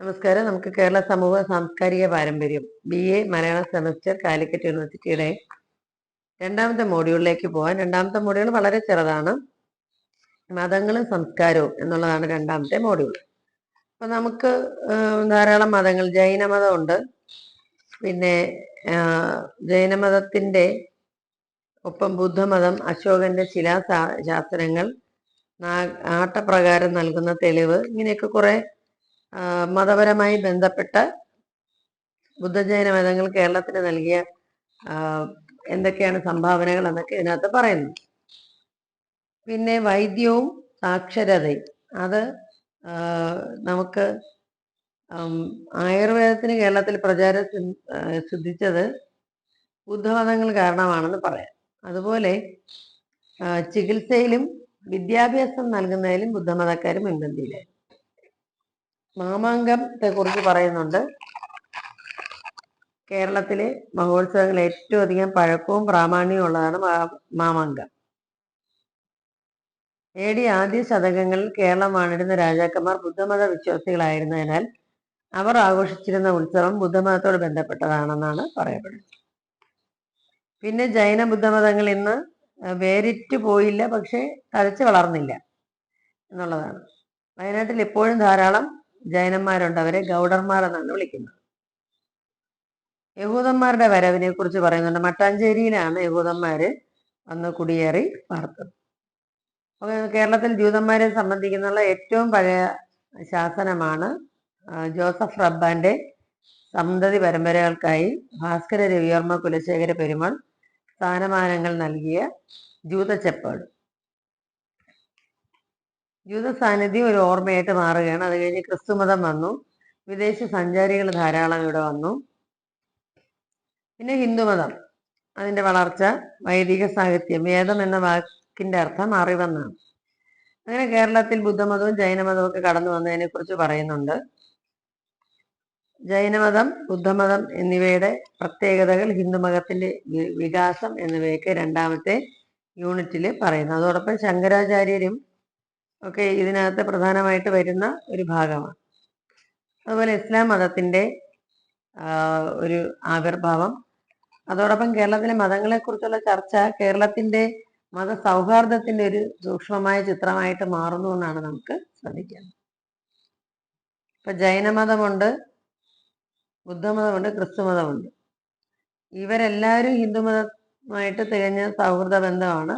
നമസ്കാരം. നമുക്ക് കേരള സമൂഹ സാംസ്കാരിക പാരമ്പര്യം B A Malayalam semester Calicut യൂണിവേഴ്സിറ്റിയുടെ രണ്ടാമത്തെ മോഡ്യൂളിലേക്ക് പോകാൻ രണ്ടാമത്തെ മോഡ്യൂൾ വളരെ ചെറുതാണ്. മതങ്ങളും സംസ്കാരവും എന്നുള്ളതാണ് രണ്ടാമത്തെ മോഡ്യൂൾ. അപ്പൊ നമുക്ക് ധാരാളം മതങ്ങൾ ജൈനമതമുണ്ട് പിന്നെ ജൈനമതത്തിന്റെ ഒപ്പം ബുദ്ധമതം അശോകന്റെ ശിലാ ശാസ്ത്രങ്ങൾ ആട്ടപ്രകാരം നൽകുന്ന തെളിവ് ഇങ്ങനെയൊക്കെ കുറെ മതപരമായി ബന്ധപ്പെട്ട ബുദ്ധജൈന മതങ്ങൾ കേരളത്തിന് നൽകിയ എന്തൊക്കെയാണ് സംഭാവനകൾ എന്നൊക്കെ ഇതിനകത്ത് പറയുന്നു. പിന്നെ വൈദ്യവും സാക്ഷരതയും. അത് നമുക്ക് ആയുർവേദത്തിന് കേരളത്തിൽ പ്രചാരം സിദ്ധിച്ചത് ബുദ്ധമതങ്ങൾ കാരണമാണെന്ന് പറയാം. അതുപോലെ ചികിത്സയിലും വിദ്യാഭ്യാസം നൽകുന്നതിലും ബുദ്ധമതക്കാർ മുൻപന്തിയിലായി മാമാങ്കത്തെ കുറിച്ച് പറയുന്നുണ്ട്. കേരളത്തിലെ മഹോത്സവങ്ങൾ ഏറ്റവും അധികം പഴക്കവും പ്രാമാണ്യവും ഉള്ളതാണ് മാമാങ്കം. എ ഡി ആദ്യ ശതകങ്ങളിൽ കേരളം വാണിരുന്ന രാജാക്കന്മാർ ബുദ്ധമത വിശ്വാസികളായിരുന്നതിനാൽ അവർ ആഘോഷിച്ചിരുന്ന ഉത്സവം ബുദ്ധമതത്തോട് ബന്ധപ്പെട്ടതാണെന്നാണ് പറയപ്പെടുന്നത്. പിന്നെ ജൈന ബുദ്ധമതങ്ങൾ ഇന്ന് വേരിറ്റ് പോയില്ല പക്ഷെ തഴച്ചു വളർന്നില്ല എന്നുള്ളതാണ്. വയനാട്ടിൽ ഇപ്പോഴും ധാരാളം ജൈനന്മാരുണ്ട്. അവരെ ഗൗഡർമാർ എന്നാണ് വിളിക്കുന്നത്. യഹൂദന്മാരുടെ വരവിനെ കുറിച്ച് പറയുന്നുണ്ട്. മട്ടാഞ്ചേരിയിലാണ് യഹൂദന്മാര് വന്ന് കുടിയേറി പാർത്തത് അപ്പൊ കേരളത്തിൽ ജൂതന്മാരെ സംബന്ധിക്കുന്ന ഏറ്റവും പഴയ ശാസനമാണ് ജോസഫ് റബ്ബാന്റെ സന്തതി പരമ്പരകൾക്കായി ഭാസ്കര രവിവർമ്മ കുലശേഖര പെരുമാൾ സ്ഥാനമാനങ്ങൾ നൽകിയ ജൂതച്ചെപ്പാട്. ജൂത സാന്നിധ്യം ഒരു ഓർമ്മയായിട്ട് മാറുകയാണ്. അത് കഴിഞ്ഞ് ക്രിസ്തുമതം വന്നു. വിദേശ സഞ്ചാരികൾ ധാരാളം ഇവിടെ വന്നു. പിന്നെ ഹിന്ദുമതം. അതിന്റെ വളർച്ച വൈദിക സാഹിത്യം വേദം എന്ന വാക്കിന്റെ അർത്ഥം അറിവെന്നാണ്. അങ്ങനെ കേരളത്തിൽ ബുദ്ധമതവും ജൈനമതവും ഒക്കെ കടന്നു വന്നതിനെ കുറിച്ച് പറയുന്നുണ്ട്. ജൈനമതം ബുദ്ധമതം എന്നിവയുടെ പ്രത്യേകതകൾ ഹിന്ദുമതത്തിന്റെ വികാസം എന്നിവയൊക്കെ രണ്ടാമത്തെ യൂണിറ്റിൽ പറയുന്നു. അതോടൊപ്പം ശങ്കരാചാര്യരും ഒക്കെ ഇതിനകത്ത് പ്രധാനമായിട്ട് വരുന്ന ഒരു ഭാഗമാണ്. അതുപോലെ ഇസ്ലാം മതത്തിന്റെ ഒരു ആവിർഭാവം. അതോടൊപ്പം കേരളത്തിലെ മതങ്ങളെക്കുറിച്ചുള്ള ചർച്ച കേരളത്തിന്റെ മത സൗഹാർദ്ദത്തിന്റെ ഒരു സൂക്ഷ്മമായ ചിത്രമായിട്ട് മാറുന്നു എന്നാണ് നമുക്ക് ശ്രദ്ധിക്കുന്നത് ഇപ്പൊ ജൈനമതമുണ്ട് ബുദ്ധമതമുണ്ട് ക്രിസ്തുമതമുണ്ട് ഇവരെല്ലാവരും ഹിന്ദുമതമായിട്ട് തികഞ്ഞ സൗഹൃദ ബന്ധമാണ്.